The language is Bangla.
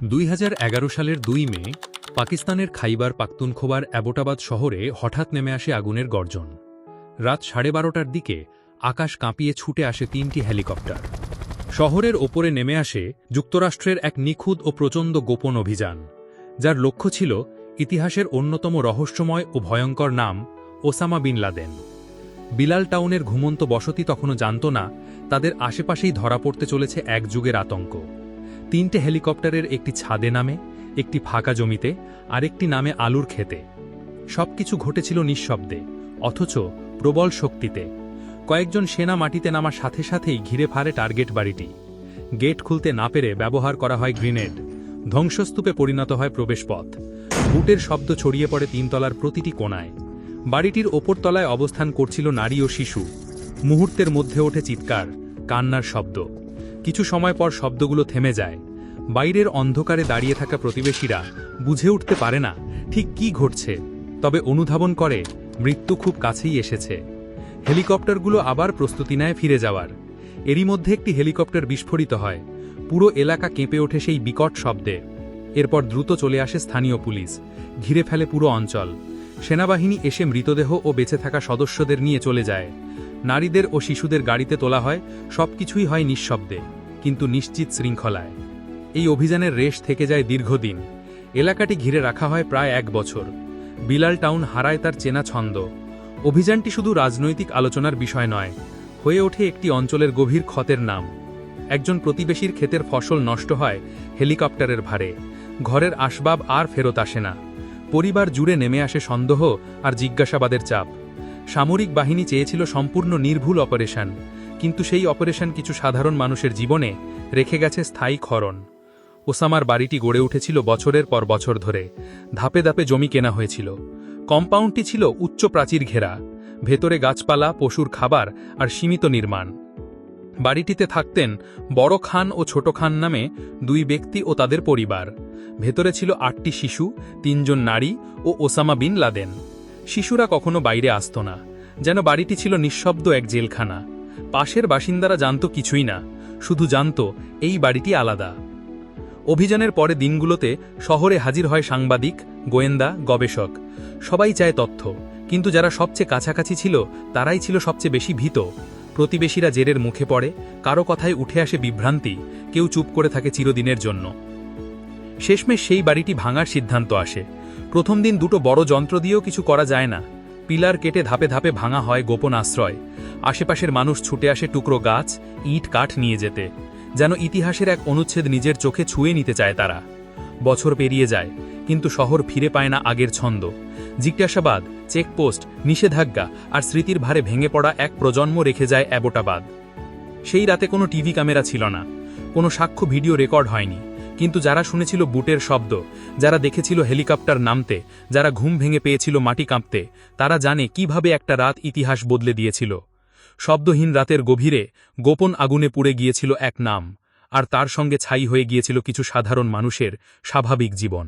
দুই হাজার এগারো সালের দুই মে, পাকিস্তানের খাইবার পাখতুনখোবার অ্যাবোটাবাদ শহরে হঠাৎ নেমে আসে আগুনের গর্জন। রাত সাড়ে বারোটার দিকে আকাশ কাঁপিয়ে ছুটে আসে তিনটি হেলিকপ্টার। শহরের ওপরে নেমে আসে যুক্তরাষ্ট্রের এক নিখুঁত ও প্রচণ্ড গোপন অভিযান, যার লক্ষ্য ছিল ইতিহাসের অন্যতম রহস্যময় ও ভয়ঙ্কর নাম ওসামা বিন লাদেন। বিলাল টাউনের ঘুমন্ত বসতি তখনও জানত না, তাদের আশেপাশেই ধরা পড়তে চলেছে এক যুগের আতঙ্ক। তিনটে হেলিকপ্টারের একটি ছাদে নামে, একটি ফাঁকা জমিতে, আরেকটি নামে আলুর খেতে সবকিছু ঘটেছিল নিঃশব্দে, অথচ প্রবল শক্তিতে। কয়েকজন সেনা মাটিতে নামার সাথে সাথেই ঘিরে ফারে টার্গেট বাড়িটি। গেট খুলতে না পেরে ব্যবহার করা হয় গ্রিনেড। ধ্বংসস্তূপে পরিণত হয় প্রবেশপথ। বুটের শব্দ ছড়িয়ে পড়ে তিনতলার প্রতিটি কোণায়। বাড়িটির ওপর তলায় অবস্থান করছিল নারী ও শিশু। মুহূর্তের মধ্যে ওঠে চিৎকার, কান্নার শব্দ। কিছু সময় পর শব্দগুলো থেমে যায়। বাইরের অন্ধকারে দাঁড়িয়ে থাকা প্রতিবেশীরা বুঝে উঠতে পারে না ঠিক কি ঘটছে। তবে অনুধাবন করে, মৃত্যু খুব কাছেই এসেছে। হেলিকপ্টারগুলো আবার প্রস্তুতি নেয় ফিরে যাওয়ার। এরই মধ্যে একটি হেলিকপ্টার বিস্ফোরিত হয়। পুরো এলাকা কেঁপে ওঠে সেই বিকট শব্দে। এরপর দ্রুত চলে আসে স্থানীয় পুলিশ। ঘিরে ফেলে পুরো অঞ্চল। সেনাবাহিনী এসে মৃতদেহ ও বেঁচে থাকা সদস্যদের নিয়ে চলে যায়। নারীদের ও শিশুদের গাড়িতে তোলা হয়, সবকিছুই হয় নিঃশব্দে, কিন্তু নিশ্চিত শৃঙ্খলায়। এই অভিযানের রেশ থেকে যায় দীর্ঘদিন। এলাকাটি ঘিরে রাখা হয় প্রায় এক বছর। বিলাল টাউন হারায় তার চেনা ছন্দ। অভিযানটি শুধু রাজনৈতিক আলোচনার বিষয় নয়, হয়ে ওঠে একটি অঞ্চলের গভীর ক্ষতের নাম। একজন প্রতিবেশীর ক্ষেতের ফসল নষ্ট হয় হেলিকপ্টারের ভারে। ঘরের আসবাব আর ফেরত আসে না। পরিবার জুড়ে নেমে আসে সন্দেহ আর জিজ্ঞাসাবাদের চাপ। সামরিক বাহিনী চেয়েছিল সম্পূর্ণ নির্ভুল অপারেশন, কিন্তু সেই অপারেশন কিছু সাধারণ মানুষের জীবনে রেখে গেছে স্থায়ী ক্ষরণ ওসামার বাড়িটি গড়ে উঠেছিল বছরের পর বছর ধরে। ধাপে ধাপে জমি কেনা হয়েছিল। কম্পাউন্ডটি ছিল উচ্চ প্রাচীর ঘেরা, ভেতরে গাছপালা, পশুর খাবার আর সীমিত নির্মাণ। বাড়িটিতে থাকতেন বড় খান ও ছোট খান নামে দুই ব্যক্তি ও তাদের পরিবার। ভেতরে ছিল আটটি শিশু, তিনজন নারী ও ওসামা বিন লাদেন। শিশুরা কখনো বাইরে আসত না। যেন বাড়িটি ছিল নিঃশব্দ এক জেলখানা। পাশের বাসিন্দারা জানত কিছুই না, শুধু জানত এই বাড়িটি আলাদা। অভিযানের পরে দিনগুলোতে শহরে হাজির হয় সাংবাদিক, গোয়েন্দা, গবেষক। সবাই চায় তথ্য, কিন্তু যারা সবচেয়ে কাছাকাছি ছিল, তারাই ছিল সবচেয়ে বেশি ভীত। প্রতিবেশীরা জেরের মুখে পড়ে, কারও কথায় উঠে আসে বিভ্রান্তি, কেউ চুপ করে থাকে চিরদিনের জন্য। শেষমেশ সেই বাড়িটি ভাঙার সিদ্ধান্ত আসে। প্রথম দিন দুটো বড় যন্ত্র দিয়েও কিছু করা যায় না। পিলার কেটে ধাপে ধাপে ভাঙা হয় গোপন আশ্রয়। আশেপাশের মানুষ ছুটে আসে টুকরো গাছ, ইট, কাঠ নিয়ে যেতে। যেন ইতিহাসের এক অনুচ্ছেদ নিজের চোখে ছুঁয়ে নিতে চায় তারা। বছর পেরিয়ে যায়, কিন্তু শহর ফিরে পায় না আগের ছন্দ। জিজ্ঞাসাবাদ, চেকপোস্ট, নিষেধাজ্ঞা আর স্মৃতির ভারে ভেঙে পড়া এক প্রজন্ম রেখে যায় অ্যাবোটাবাদ। সেই রাতে কোনো টিভি ক্যামেরা ছিল না। কোনো সাক্ষ্য ভিডিও রেকর্ড হয়নি। কিন্তু যারা শুনেছিল বুটের শব্দ, যারা দেখেছিল হেলিকপ্টার নামতে, যারা ঘুম ভেঙে পেয়েছিল মাটি কাঁপতে, তারা জানে কীভাবে একটা রাত ইতিহাস বদলে দিয়েছিল। শব্দহীন রাতের গভীরে গোপন আগুনে পুড়ে গিয়েছিল এক নাম, আর তার সঙ্গে ছাই হয়ে গিয়েছিল কিছু সাধারণ মানুষের স্বাভাবিক জীবন।